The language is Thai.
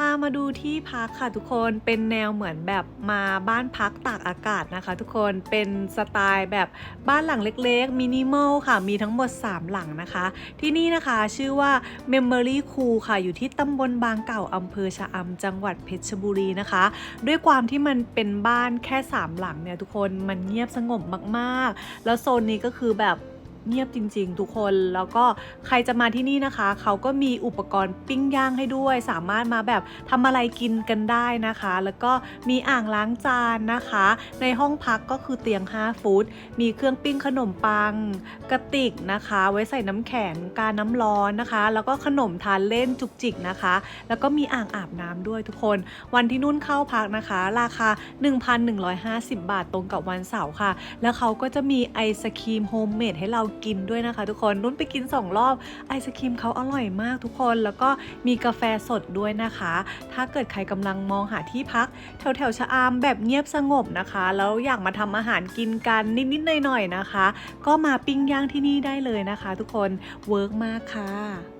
พามาดูที่พักค่ะทุกคนเป็นแนวเหมือนแบบมาบ้านพักตากอากาศนะคะ ทุกคนเป็นสไตล์แบบบ้านหลังเล็กๆมินิมอลค่ะมีทั้งหมด 3 หลังนะคะ ที่นี่นะคะชื่อว่า Memory c o o ค่ะอยู่ที่ตำบลบางเก่าอำเภอชะอำจังหวัดเพชรบุรีนะคะ ด้วยความที่มันเป็นบ้านแค่ 3 หลังเนี่ยทุกคนมันเงียบสงบมากๆ แล้วโซนนี้ก็คือแบบ เงียบจริง ๆ ทุกคน แล้วก็ใครจะมาที่นี่นะคะ เขาก็มีอุปกรณ์ปิ้งย่างให้ด้วย สามารถมาแบบทำอะไรกินกันได้นะคะ แล้วก็มีอ่างล้างจานนะคะ ในห้องพักก็คือเตียง5ฟุต มีเครื่องปิ้งขนมปัง กระติกนะคะ ไว้ใส่น้ำแข็งกาน้ำร้อนนะคะ แล้วก็ขนมทานเล่นจุกจิกนะคะ แล้วก็มีอ่างอาบน้ำด้วยทุกคน วันที่นุ่นเข้าพักนะคะ ราคา 1,150 บาทตรงกับวันเสาร์ค่ะ แล้วเขาก็จะมีไอศครีมโฮมเมดให้เรากินด้วยนะคะ ทุกคนนุ่นไปกิน 2 รอบไอศครีมเขาอร่อยมากทุกคนแล้วก็มีกาแฟสดด้วยนะคะ ถ้าเกิดใครกำลังมองหาที่พัก แถวแถวชะอามแบบเงียบสงบนะคะ แล้วอยากมาทำอาหารกินกันนิดๆหน่อยๆนะคะ ก็มาปิ้งย่างที่นี่ได้เลยนะคะ ทุกคนเวิร์กมากค่ะ